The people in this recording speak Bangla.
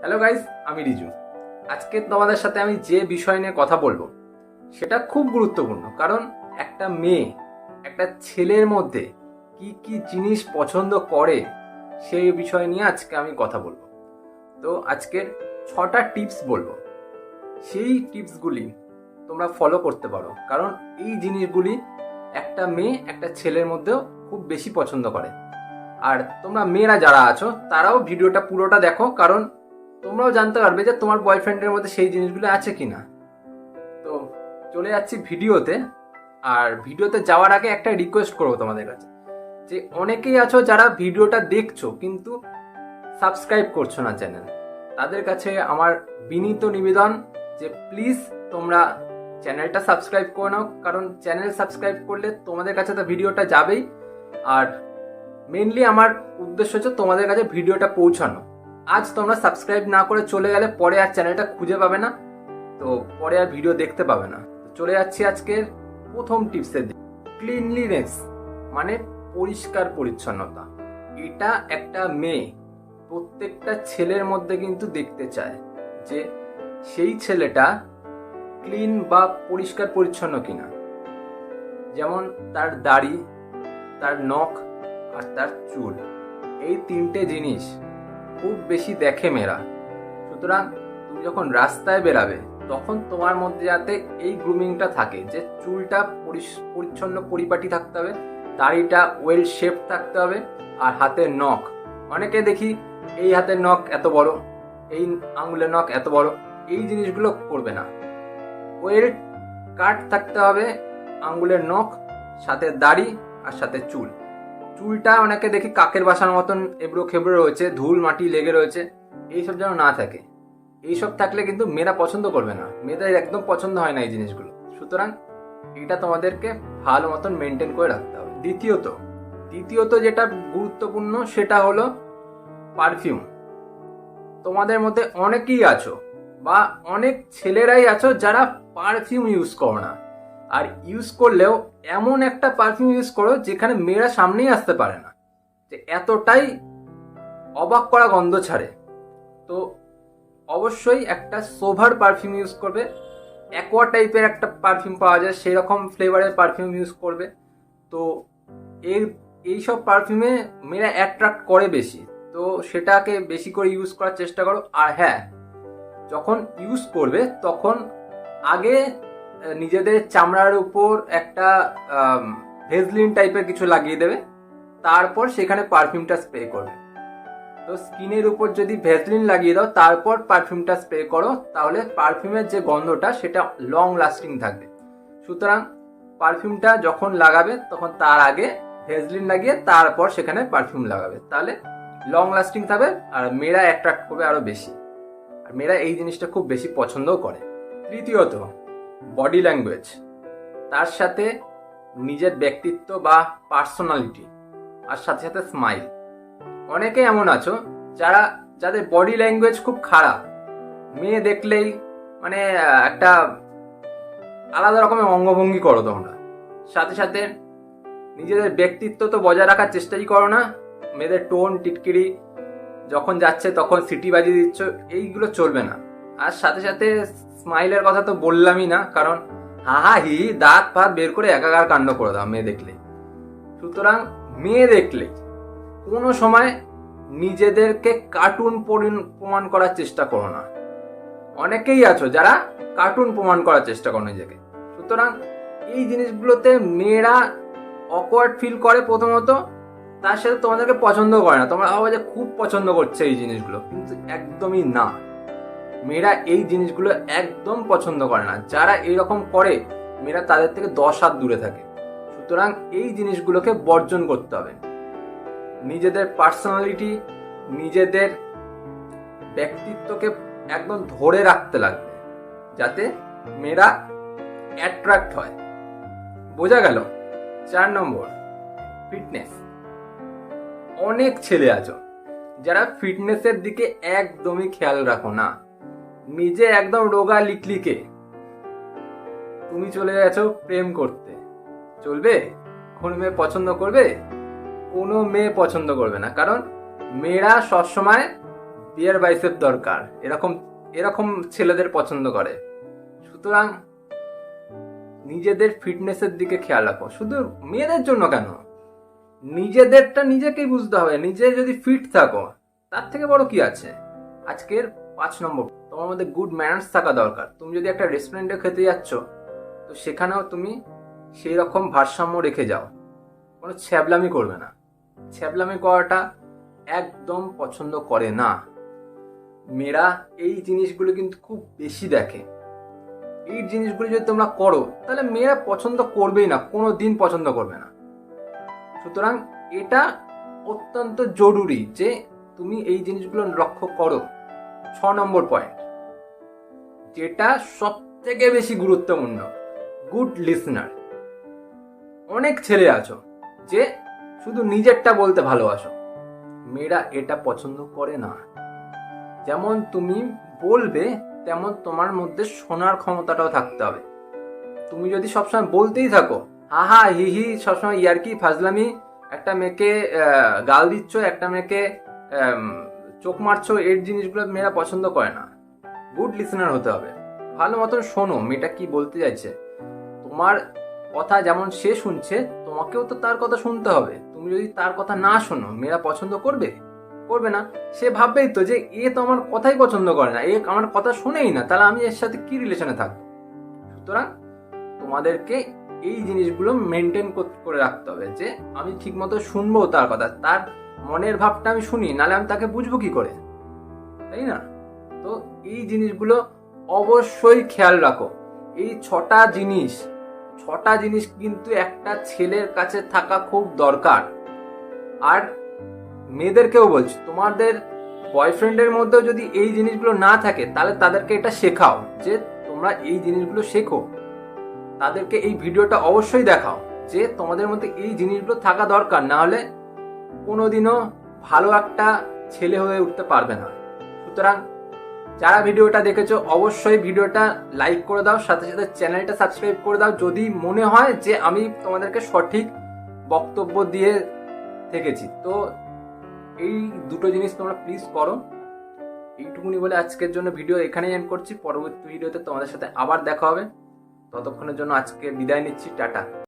হ্যালো গাইস আমি রিজু। আজকে তোমাদের সাথে আমি যে বিষয় নিয়ে কথা বলব, সেটা খুব গুরুত্বপূর্ণ। কারণ একটা মেয়ে, একটা ছেলের মধ্যে কি কি জিনিস পছন্দ করে, সেই বিষয় নিয়ে আজকে আমি কথা বলব। তো আজকের ছটা টিপস বলব। সেই টিপসগুলি তোমরা ফলো করতে পারো। কারণ এই জিনিসগুলি একটা মেয়ে, একটা ছেলের মধ্যেও খুব বেশি পছন্দ করে। আর তোমরা মেয়েরা যারা আছো, তারাও ভিডিওটা পুরোটা দেখো। কারণ তোমরাও জানতে পারবে যে তোমার বয়ফ্রেন্ডের মধ্যে সেই জিনিসগুলো আছে কি না তো চলে যাচ্ছি ভিডিওতে। আর ভিডিওতে যাওয়ার আগে একটা রিকোয়েস্ট করব তোমাদের কাছে। যে অনেকেই আছো যারা ভিডিওটা দেখছ, কিন্তু সাবস্ক্রাইব করছ না চ্যানেল তাদের কাছে আমার বিনীত নিবেদন যে প্লিজ তোমরা চ্যানেলটা সাবস্ক্রাইব করে নাও, কারণ চ্যানেল সাবস্ক্রাইব করলে তোমাদের কাছে তো ভিডিওটা যাবেই। আর মেনলি আমার উদ্দেশ্য হচ্ছে তোমাদের কাছে ভিডিওটা পৌঁছানো। আজ তোমরা সাবস্ক্রাইব না করে চলে গেলে পরে আর চ্যানেলটা খুঁজে পাবে না, তো পরে আর ভিডিও দেখতে পাবে না। চলে যাচ্ছি আজকের প্রথম টিপসের দিকে। ক্লিনলিনেস মানে পরিষ্কার পরিচ্ছন্নতা। এটা একটা মেয়ে প্রত্যেকটা ছেলের মধ্যে কিন্তু দেখতে চায় যে সেই ছেলেটা ক্লিন বা পরিষ্কার পরিচ্ছন্ন কিনা। যেমন তার দাড়ি, তার নখ আর তার চুল। এই তিনটে জিনিস খুব বেশি দেখে মেয়েরা। সুতরাং তুমি যখন রাস্তায় বেরাবে তখন তোমার মধ্যে যাতে এই গ্রুমিংটা থাকে, যে চুলটা পরিচ্ছন্ন পরিপাটি থাকতে হবে, দাড়িটা ওয়েল শেপ থাকতে হবে, আর হাতের নখ। অনেকে দেখি এই হাতের নখ এত বড়, এই আঙুলের নখ এত বড়, এই জিনিসগুলো করবে না। ওয়েল কাট থাকতে হবে আঙুলের নখ, সাথে দাড়ি আর সাথে চুল। চুলটা অনেকে দেখি কাকের বাসার মতন এবড়ো খেবড়ো রয়েছে, ধুল, মাটি লেগে রয়েছে, এইসব যেন না থাকে। এইসব থাকলে কিন্তু মেয়েরা পছন্দ করবে না। মেয়েদের একদম পছন্দ হয় না এই জিনিসগুলো। সুতরাং এটা তোমাদেরকে ভালো মতন মেনটেন করে রাখতে হবে। দ্বিতীয়ত দ্বিতীয়ত যেটা গুরুত্বপূর্ণ সেটা হলো পারফিউম তোমাদের মধ্যে অনেকেই আছো বা অনেক ছেলেরাই আছো যারা পারফিউম ইউজ করো না। আর ইউজ করলেও এমন একটা পারফিউম ইউজ করো যেখানে মেয়েরা সামনেই আসতে পারে না। যে এতটাই অবাক করা গন্ধ ছাড়ে। তো অবশ্যই একটা সোভার পারফিউম ইউজ করবে। অ্যাকোয়া টাইপের একটা পারফিউম পাওয়া যায় সেই রকম ফ্লেভারের পারফিউম ইউজ করবে। তো এর, এইসব পারফিউমে মেয়েরা অ্যাট্রাক্ট করে বেশি। তো সেটাকে বেশি করে ইউজ করার চেষ্টা করো। আর হ্যাঁ যখন ইউজ করবে, তখন আগে নিজেদের চামড়ার উপর একটা ভেজলিন টাইপের কিছু লাগিয়ে দেবে, তারপর সেখানে পারফিউমটা স্প্রে করবে। তো স্কিনের উপর যদি ভেজলিন লাগিয়ে দাও, তারপর পারফিউমটা স্প্রে করো, তাহলে পারফিউমের যে গন্ধটা, সেটা লং লাস্টিং থাকবে। সুতরাং পারফিউমটা যখন লাগাবে, তখন তার আগে ভেজলিন লাগিয়ে তারপর সেখানে পারফিউম লাগাবে। তাহলে লং লাস্টিং থাকবে, আর মেয়েরা অ্যাট্রাক্ট করবে আরও বেশি। আর মেয়েরা এই জিনিসটা খুব বেশি পছন্দও করে। তৃতীয়ত বডি ল্যাঙ্গুয়েজ, তার সাথে নিজের ব্যক্তিত্ব বা পার্সোনালিটি, আর সাথে সাথে স্মাইল। অনেকে এমন আছো যারা, যাদের বডি ল্যাঙ্গুয়েজ খুব খারাপ। মেয়ে দেখলেই মানে একটা আলাদা রকমের অঙ্গভঙ্গি করো তোমরা। সাথে সাথে নিজেদের ব্যক্তিত্ব তো বজায় রাখার চেষ্টাই করো না। মেয়েদের টোন, টিটকিরি যখন যাচ্ছে তখন সিটি বাজিয়ে দিচ্ছ, এইগুলো চলবে না। আর সাথে সাথে স্মাইলের কথা তো বললামই না, কারণ হাহা হি, দাঁত ফাত বের করে একাকার কাণ্ড করে দাও, মেয়ে দেখলে। সুতরাং মেয়ে দেখলে কোনো সময় নিজেদেরকে কার্টুন প্রমাণ করার চেষ্টা করো না। অনেকেই আছো যারা কার্টুন প্রমাণ করার চেষ্টা করো নিজেকে। সুতরাং এই জিনিসগুলোতে মেয়েরা অকওয়ার্ড ফিল করে প্রথমত, তার সাথে তোমাদেরকে পছন্দ করে না। তোমরা ভাবো যে খুব পছন্দ করছে এই জিনিসগুলো, কিন্তু একদমই না। মেয়েরা এই জিনিসগুলো একদম পছন্দ করে না। যারা এরকম করে, মেয়েরা তাদের থেকে দশ হাত দূরে থাকে। সুতরাং এই জিনিসগুলোকে বর্জন করতে হবে। নিজেদের পার্সোনালিটি নিজেদের ব্যক্তিত্বকে একদম ধরে রাখতে লাগবে, যাতে মেয়েরা অ্যাট্রাক্ট হয়। বোঝা গেল? চার নম্বর ফিটনেস অনেক ছেলে আছো, যারা ফিটনেসের দিকে একদমই খেয়াল রাখো না। নিজে একদম রোগা লিকলিকে। তুমি চলে গেছো প্রেম করতে। চলবে? কোন মেয়ে পছন্দ করবে? কোনো মেয়ে পছন্দ করবে না। কারণ মেয়েরা সবসময় বিয়ার বাইসেপ দরকার। এরকম এরকম ছেলেদের পছন্দ করে। সুতরাং নিজেদের ফিটনেসের দিকে খেয়াল রাখো। শুধু মেয়েদের জন্য কেন? নিজেদেরটা নিজেকেই বুঝতে হবে। নিজে যদি ফিট থাকো, তার থেকে বড় কি আছে? আজকের পাঁচ নম্বর। তোমার মধ্যে গুড ম্যানার্স থাকা দরকার। তুমি যদি একটা রেস্টুরেন্টে খেতে যাচ্ছ, তো সেখানেও তুমি সেই রকম ভারসাম্য রেখে যাও। কোনো ছ্যাবলামি করবে না। ছ্যাবলামি করাটা একদম পছন্দ করে না। মেয়েরা এই জিনিসগুলো কিন্তু খুব বেশি দেখে। এই জিনিসগুলো যদি তোমরা করো, তাহলে মেয়েরা পছন্দ করবেই না কোনো দিন পছন্দ করবে না। সুতরাং এটা অত্যন্ত জরুরি যে তুমি এই জিনিসগুলো লক্ষ্য করো। ছ নম্বর পয়েন্ট যেটা সব থেকে বেশি গুরুত্বপূর্ণ গুড লিসনার অনেক ছেলে আছো যে শুধু নিজেরটা বলতে ভালোবাসো। মেয়েরা এটা পছন্দ করে না। যেমন তুমি বলবে, তেমন তোমার মধ্যে শোনার ক্ষমতাটাও থাকতে হবে। তুমি যদি সবসময় বলতেই থাকো, হা হা, হি সবসময় ইয়ারকি, ফাজলামি, একটা মেয়েকে গাল দিচ্ছ, একটা মেয়েকে চোখ মারছো, এর জিনিসগুলো মেয়েরা পছন্দ করে না। গুড লিসনার হতে হবে। ভালো মতন শোনো, মেয়েটা কি বলতে চাইছে। তোমার কথা যেমন সে শুনছে, তোমাকেও তো তার কথা শুনতে হবে। তুমি যদি তার কথা না শোনো, মেয়েরা পছন্দ করবে? করবে না। সে ভাববেই তো যে, এ তো আমার কথাই পছন্দ করে না, এ আমার কথা শোনেই না, তাহলে আমি এর সাথে কি রিলেশনে থাকব? সুতরাং তোমাদেরকে এই জিনিসগুলো মেনটেন করে রাখতে হবে যে, আমি ঠিকমতো শুনব তার কথা, তার মনের ভাবটা আমি শুনি, নালে আমি তাকে বুঝব কি করে? তাই না? তো এই জিনিসগুলো অবশ্যই খেয়াল রাখো। এই ছটা জিনিস ছটা জিনিস কিন্তু একটা ছেলের কাছে থাকা খুব দরকার। আর মেয়েদেরকেও বলছি, তোমাদের বয়ফ্রেন্ডের মধ্যেও যদি এই জিনিসগুলো না থাকে, তাহলে তাদেরকে এটা শেখাও যে তোমরা এই জিনিসগুলো শেখো। তাদেরকে এই ভিডিওটা অবশ্যই দেখাও যে তোমাদের মধ্যে এই জিনিসগুলো থাকা দরকার, না হলে কোনোদিনও ভালো একটা ছেলে হয়ে উঠতে পারবে না। সুতরাং যারা ভিডিওটা দেখেছ, অবশ্যই ভিডিওটা লাইক করে দাও, সাথে সাথে চ্যানেলটা সাবস্ক্রাইব করে দাও, যদি মনে হয় যে আমি তোমাদেরকে সঠিক বক্তব্য দিয়ে থেকেছি। তো এই দুটো জিনিস তোমরা প্লিজ করো। এইটুকুনি বলে আজকের জন্য ভিডিও এখানেই এন্ড করছি। পরবর্তী ভিডিওতে তোমাদের সাথে আবার দেখা হবে। ততক্ষণের জন্য আজকে বিদায় নিচ্ছি, টাটা।